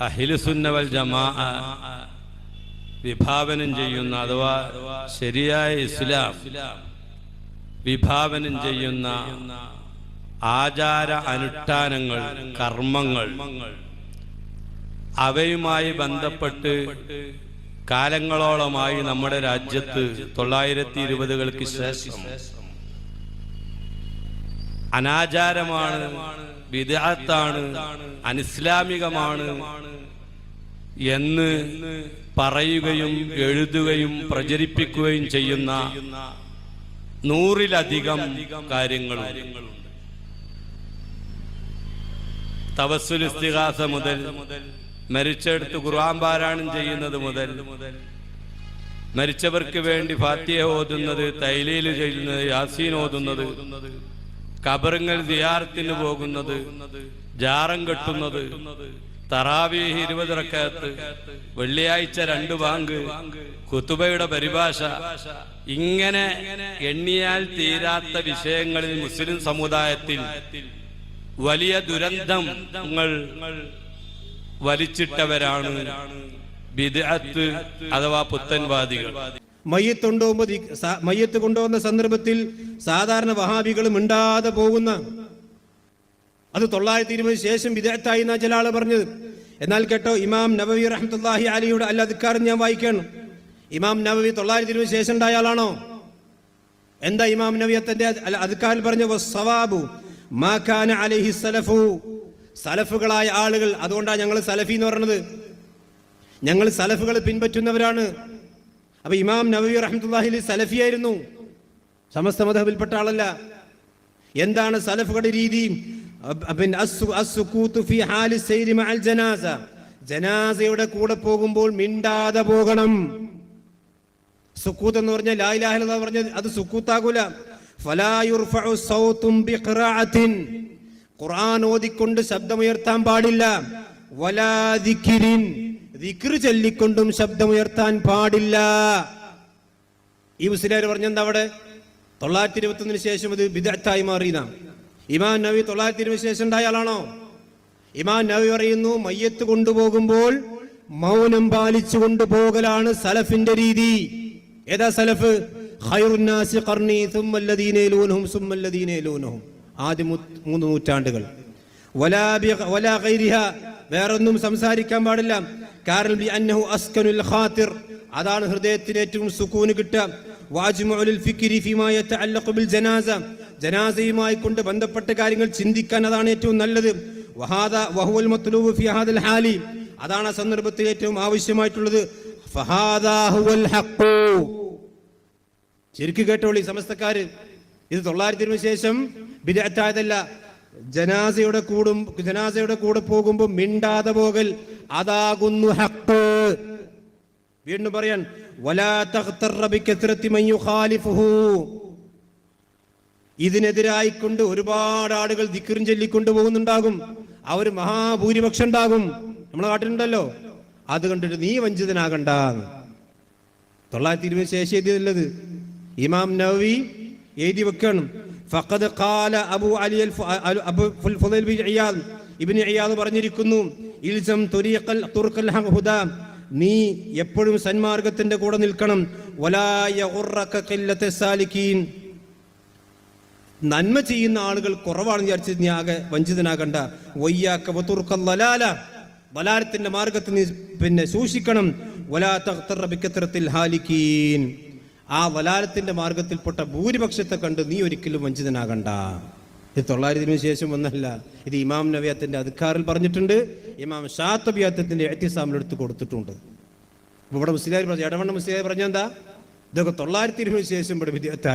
അഹിലുസുന്നവൽ ജമാ വിഭാവനം ചെയ്യുന്ന അഥവാ ശരിയായ ഇസ്ലാം വിഭാവനം ചെയ്യുന്ന ആചാര അനുഷ്ഠാനങ്ങൾ കർമ്മങ്ങൾ അവയുമായി ബന്ധപ്പെട്ട് കാലങ്ങളോളമായി നമ്മുടെ രാജ്യത്ത് തൊള്ളായിരത്തി ഇരുപതുകൾക്ക് ശേഷം അനാചാരമാണ് വിദാത്താണ് അനിസ്ലാമികമാണ് എന്ന് പറയുകയും എഴുതുകയും പ്രചരിപ്പിക്കുകയും ചെയ്യുന്ന നൂറിലധികം കാര്യങ്ങളുണ്ട്. തവസ്സുൽ ഇസ്തിഹാസ മുതൽ മരിച്ചെടുത്ത് ഖുർആൻ പാരായണം ചെയ്യുന്നത് മുതൽ മരിച്ചവർക്ക് വേണ്ടി ഫാത്തിയ ഓതുന്നത് തൈലയിൽ ചെയ്യുന്നത് യാസീൻ ഓതുന്നത് കബറുങ്ങൾ ദിയാറത്തിന് പോകുന്നത് ജാറം കെട്ടുന്നത് തറാവീഹ് ഇരുപത് റക്കത്ത് വെള്ളിയാഴ്ച രണ്ട് വാങ്ക് കുത്തുബയുടെ പരിഭാഷ. ഇങ്ങനെ എണ്ണിയാൽ തീരാത്ത വിഷയങ്ങളിൽ മുസ്ലിം സമുദായത്തിൽ വലിയ ദുരന്തങ്ങൾ വലിച്ചിട്ടവരാണ്. ബിദ്അത്ത് അഥവാ പുത്തൻവാദികൾ. മയ്യത്ത് കൊണ്ടുപോകുമ്പോൾ മയ്യത്ത് കൊണ്ടുപോകുന്ന സന്ദർഭത്തിൽ സാധാരണ വഹാബികൾ മിണ്ടാതെ പോകുന്ന അത് തൊള്ളായിരത്തി ഇരുപത് ശേഷം വിദഗ്ധായി എന്നാ ചില ആൾ പറഞ്ഞത്. എന്നാൽ കേട്ടോ ഇമാം നബവി റഹ്മത്തുല്ലാഹി അലിയുടെ അല്ല അധികാരം ഞാൻ വായിക്കണം. ഇമാം നബവി തൊള്ളായിരത്തി ഇരുപത് ശേഷം ഉണ്ടായ ആളാണോ? എന്താ ഇമാം നബി നബിയത്തിന്റെ അധികാരിൽ പറഞ്ഞ സവാബു? മാഖാന അലൈഹി സലഫു. സലഫുകളായ ആളുകൾ അതുകൊണ്ടാണ് ഞങ്ങൾ സലഫി എന്ന് പറയുന്നത് ഞങ്ങൾ സലഫുകൾ പിൻപറ്റുന്നവരാണ്. അപ്പൊ ഇമാം നബി റഹ്മത്തുല്ലാഹി സലഫിയായിരുന്നു. സമസ്ത മതവിൽപ്പെട്ട ആളല്ല. എന്താണ് സലഫുകളുടെ രീതി? ജനാസയുടെ കൂടെ പോകുമ്പോൾ മിണ്ടാതെ പോകണം. സുക്കൂത്ത് എന്ന് പറഞ്ഞാൽ ലാ ഇലാഹ ഇല്ലല്ലാഹ് പറഞ്ഞത് അത് സുക്കൂത്താകൂല. ഖുർആൻ ഓതിക്കൊണ്ട് ശബ്ദമുയർത്താൻ പാടില്ല. ചൊല്ലിക്കൊണ്ടും ശബ്ദമുയർത്താൻ പാടില്ല. ഈ മുസ്ലിം പറഞ്ഞെന്താ അവിടെ? തൊള്ളായിരത്തി ഇരുപത്തൊന്നിന് ശേഷം ഇത് വിദഗ്ധായി മാറിയതാണ് ഇമാൻ നബി തൊള്ളായിരത്തി ഇരുപത് ശേഷം ഉണ്ടായ ആളാണോ? ഇമാം നബി പറയുന്നു മയ്യത്ത് കൊണ്ടുപോകുമ്പോൾ മൗനം പാലിച്ചു കൊണ്ടുപോകലാണ് സലഫിന്റെ രീതി. ഏതാ സലഫ്? ആദ്യ മൂന്ന് നൂറ്റാണ്ടുകൾ. വേറൊന്നും സംസാരിക്കാൻ പാടില്ല. കാരണം അതാണ് ഹൃദയത്തിന് ഏറ്റവും സുക്കൂന് കിട്ടുക. വാജ്മുഉൽ ഫിക്രി ഫിമാ യതഅല്ലഖു ബിൽ ജനാസ. ജനാസയുമായി കൊണ്ട് ബന്ധപ്പെട്ട കാര്യങ്ങൾ ചിന്തിക്കാൻ അതാണ് ഏറ്റവും നല്ലത്. വഹാദ വഹുവൽ മത്ലൂബ് ഫി ഹാദൽ ഹാലി. അതാണ് ആ സന്ദർഭത്തിൽ ഏറ്റവും ആവശ്യമായിട്ടുള്ളത്. ശരിക്കും കേട്ടോളി സമസ്തക്കാര്. ഇത് തൊള്ളായിരത്തി ഇരുപത് ശേഷം ബിദഅത്തായതല്ല. ജനാസയുടെ കൂടും ജനാസയുടെ കൂടെ പോകുമ്പോൾ മിണ്ടാതെ പോകൽ. അതാകുന്നു ഹക്ക് വീണ്ടും പറയാൻ വലാ കൊണ്ട് ഒരുപാട് ആളുകൾ ദിക്കറും ചൊല്ലിക്കൊണ്ട് പോകുന്നുണ്ടാകും. അവർ മഹാഭൂരിപക്ഷം ഉണ്ടാകും. നമ്മളെ നാട്ടിലുണ്ടല്ലോ. അത് കണ്ടിട്ട് നീ വഞ്ചിതനാകണ്ട. തൊള്ളായിരത്തി ഇരുപത് ശേഷം എഴുതിയതല്ലത്. ഇമാം നവി എഴുതി വെക്കണം. ഫഖദ് ഖാല Abu Ali Abu ഫുൽ- Fudail bin Iyad. Ibn Iyad പറഞ്ഞിരിക്കുന്നു ഇൽസം തുരീഖൽ തുർഖൽ ഹുദ. നീ എപ്പോഴും സന്മാർഗത്തിന്റെ കൂടെ നിൽക്കണം. വലായ സാലിക്കീൻ. നന്മ ചെയ്യുന്ന ആളുകൾ കുറവാണെന്ന് വിചാരിച്ച് നീ ആകെ വഞ്ചിതനാകണ്ട. വയ്യാക്ക വതുർക്കൽ വലാരത്തിന്റെ മാർഗത്തിൽ നീ പിന്നെ സൂക്ഷിക്കണം. വലാത്തറബിക്കത്തരത്തിൽ ഹാലിക്കീൻ. ആ വലാലത്തിന്റെ മാർഗത്തിൽപ്പെട്ട ഭൂരിപക്ഷത്തെ കണ്ട് നീ ഒരിക്കലും വഞ്ചിതനാകണ്ട. ഇത് തൊള്ളായിരത്തിന് ശേഷം ഒന്നല്ല ഇത് ഇമാം നവിയത്തിന്റെ അധികാറിൽ പറഞ്ഞിട്ടുണ്ട്. ഇമാം ഷാത്തബിയാത്തത്തിന്റെ എത്തിസാമിൽ എടുത്ത് കൊടുത്തിട്ടുണ്ട്. ഇവിടെ മുസ്ലിം പറഞ്ഞു ഇടവണ്ണ മുസ്ലിം പറഞ്ഞെന്താ? ഇതൊക്കെ തൊള്ളായിരത്തി ഇരുപത് ശേഷം ഇവിടെ വിദ്യാർത്ഥി